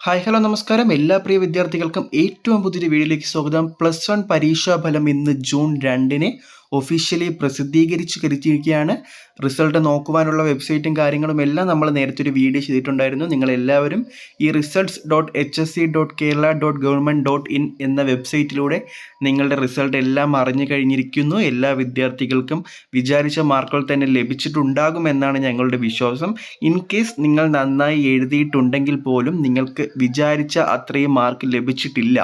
Hi hello നമസ്കാരം. എല്ലാ പ്രിയ വിദ്യാർത്ഥികൾക്കും ഏറ്റവും പുതിയൊരു വീഡിയോയിലേക്ക് സ്വാഗതം. പ്ലസ് വൺ പരീക്ഷാ ഫലം ഇന്ന് ജൂൺ രണ്ടിന്. ഒഫീഷ്യലി പ്രസിദ്ധീകരിച്ച് കരുത്തിയിരിക്കുകയാണ് റിസൾട്ട് നോക്കുവാനുള്ള വെബ്സൈറ്റും കാര്യങ്ങളും എല്ലാം നമ്മൾ നേരത്തെ ഒരു വീഡിയോ ചെയ്തിട്ടുണ്ടായിരുന്നു. നിങ്ങളെല്ലാവരും ഈ results dot H S C dot Kerala dot government dot in എന്ന വെബ്സൈറ്റിലൂടെ നിങ്ങളുടെ റിസൾട്ട് എല്ലാം അറിഞ്ഞു കഴിഞ്ഞിരിക്കുന്നു. എല്ലാ വിദ്യാർത്ഥികൾക്കും വിചാരിച്ച മാർക്കുകൾ തന്നെ ലഭിച്ചിട്ടുണ്ടാകും എന്നാണ് ഞങ്ങളുടെ വിശ്വാസം. ഇൻ കേസ് നിങ്ങൾ നന്നായി എഴുതിയിട്ടുണ്ടെങ്കിൽ പോലും നിങ്ങൾക്ക് വിചാരിച്ച അത്രയും മാർക്ക് ലഭിച്ചിട്ടില്ല.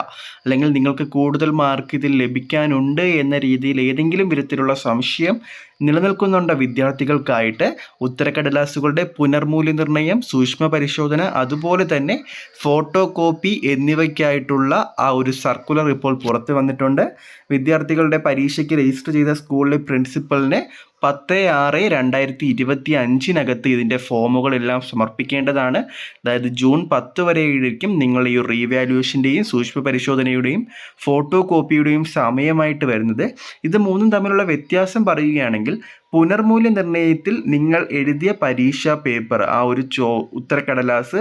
അല്ലെങ്കിൽ നിങ്ങൾക്ക് കൂടുതൽ മാർക്ക് ഇതിൽ ലഭിക്കാനുണ്ട് എന്ന രീതിയിൽ ഏതെങ്കിലും വിധത്തിലുള്ള സംശയം നിലനിൽക്കുന്നുണ്ട് വിദ്യാർത്ഥികൾക്കായിട്ട്. ഉത്തരക്കടലാസുകളുടെ പുനർമൂല്യനിർണയം സൂക്ഷ്മ പരിശോധന അതുപോലെ തന്നെ ഫോട്ടോ കോപ്പി എന്നിവയ്ക്കായിട്ടുള്ള ആ ഒരു സർക്കുലർ ഇപ്പോൾ പുറത്തു വന്നിട്ടുണ്ട്. വിദ്യാർത്ഥികളുടെ പരീക്ഷയ്ക്ക് രജിസ്റ്റർ ചെയ്ത സ്കൂളിലെ പ്രിൻസിപ്പലിനെ പത്ത് ആറ് രണ്ടായിരത്തി ഇരുപത്തി അഞ്ചിനകത്ത് ഇതിന്റെ ഫോമുകളെല്ലാം സമർപ്പിക്കേണ്ടതാണ്. അതായത് ജൂൺ പത്ത് വരെയായിരിക്കും നിങ്ങൾ ഈ റീവാലുവേഷന്റെയും സൂക്ഷ്മ പരിശോധനയുടെയും ഫോട്ടോ കോപ്പിയുടെയും സമയമായിട്ട് വരുന്നത്. ഇത് മൂന്നും തമ്മിലുള്ള വ്യത്യാസം പറയുകയാണെങ്കിൽ പുനർമൂല്യനിർണയത്തിൽ നിങ്ങൾ എഴുതിയ പരീക്ഷാ പേപ്പർ ആ ഒരു ചോ ഉത്തരക്കടലാസ്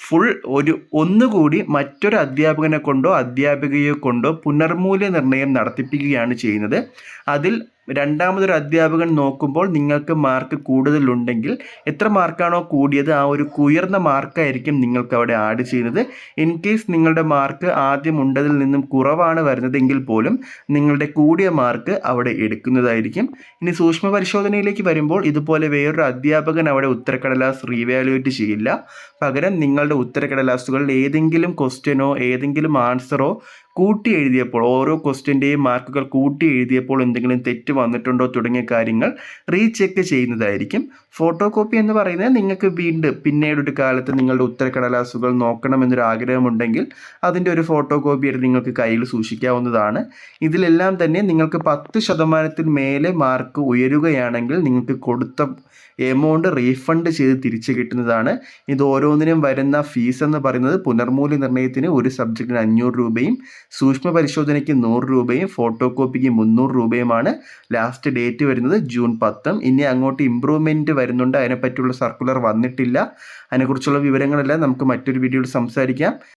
ഫുൾ ഒരു ഒന്നുകൂടി മറ്റൊരു അധ്യാപകനെ കൊണ്ടോ അധ്യാപികയെ കൊണ്ടോ പുനർമൂല്യനിർണയം നടത്തിപ്പിക്കുകയാണ് ചെയ്യുന്നത്. അതിൽ രണ്ടാമതൊരു അധ്യാപകൻ നോക്കുമ്പോൾ നിങ്ങൾക്ക് മാർക്ക് കൂടുതലുണ്ടെങ്കിൽ എത്ര മാർക്കാണോ കൂടിയത് ആ ഒരു ഉയർന്ന മാർക്കായിരിക്കും നിങ്ങൾക്ക് അവിടെ ആഡ് ചെയ്യുന്നത്. ഇൻ കേസ് നിങ്ങളുടെ മാർക്ക് ആദ്യം ഉണ്ടതിൽ നിന്നും കുറവാണ് വരുന്നതെങ്കിൽ പോലും നിങ്ങളുടെ കൂടിയ മാർക്ക് അവിടെ എടുക്കുന്നതായിരിക്കും. ഇനി സൂക്ഷ്മ പരിശോധനയിലേക്ക് വരുമ്പോൾ ഇതുപോലെ വേറൊരു അധ്യാപകൻ അവിടെ ഉത്തരക്കടലാസ് റീവാലുവേറ്റ് ചെയ്യില്ല. പകരം നിങ്ങളുടെ ഉത്തരക്കടലാസുകളിൽ ഏതെങ്കിലും ക്വസ്റ്റ്യനോ ഏതെങ്കിലും ആൻസറോ കൂട്ടി എഴുതിയപ്പോൾ ഓരോ ക്വസ്റ്റ്യന്റെയും മാർക്കുകൾ കൂട്ടി എഴുതിയപ്പോൾ എന്തെങ്കിലും തെറ്റ് വന്നിട്ടുണ്ടോ തുടങ്ങിയ കാര്യങ്ങൾ റീചെക്ക് ചെയ്യുന്നതായിരിക്കും. ഫോട്ടോ കോപ്പി എന്ന് പറയുന്നത് നിങ്ങൾക്ക് വീണ്ടും പിന്നീടൊരു കാലത്ത് നിങ്ങളുടെ ഉത്തരക്കടലാസുകൾ നോക്കണമെന്നൊരു ആഗ്രഹമുണ്ടെങ്കിൽ അതിന്റെ ഒരു ഫോട്ടോ കോപ്പി എടുത്ത് നിങ്ങൾക്ക് കയ്യിൽ സൂക്ഷിക്കാവുന്നതാണ്. ഇതിലെല്ലാം തന്നെ നിങ്ങൾക്ക് പത്ത് ശതമാനത്തിൽ മേലെ മാർക്ക് ഉയരുകയാണെങ്കിൽ നിങ്ങൾക്ക് കൊടുത്ത എമൗണ്ട് റീഫണ്ട് ചെയ്ത് തിരിച്ചു കിട്ടുന്നതാണ്. ഇത് ഓരോന്നിനും വരുന്ന ഫീസ് എന്ന് പറയുന്നത് പുനർമൂല്യനിർണയത്തിന് ഒരു സബ്ജക്റ്റിന് അഞ്ഞൂറ് രൂപയും സൂക്ഷ്മ പരിശോധനയ്ക്ക് നൂറ് രൂപയും ഫോട്ടോ കോപ്പിക്ക് മുന്നൂറ് രൂപയുമാണ് ലാസ്റ്റ് ഡേറ്റ് വരുന്നത് ജൂൺ പത്തും. ഇനി അങ്ങോട്ട് ഇമ്പ്രൂവ്മെന്റ് വരുന്നുണ്ട്. അതിനെപ്പറ്റിയുള്ള സർക്കുലർ വന്നിട്ടില്ല. അതിനെക്കുറിച്ചുള്ള വിവരങ്ങളെല്ലാം നമുക്ക് മറ്റൊരു വീഡിയോയിൽ സംസാരിക്കാം.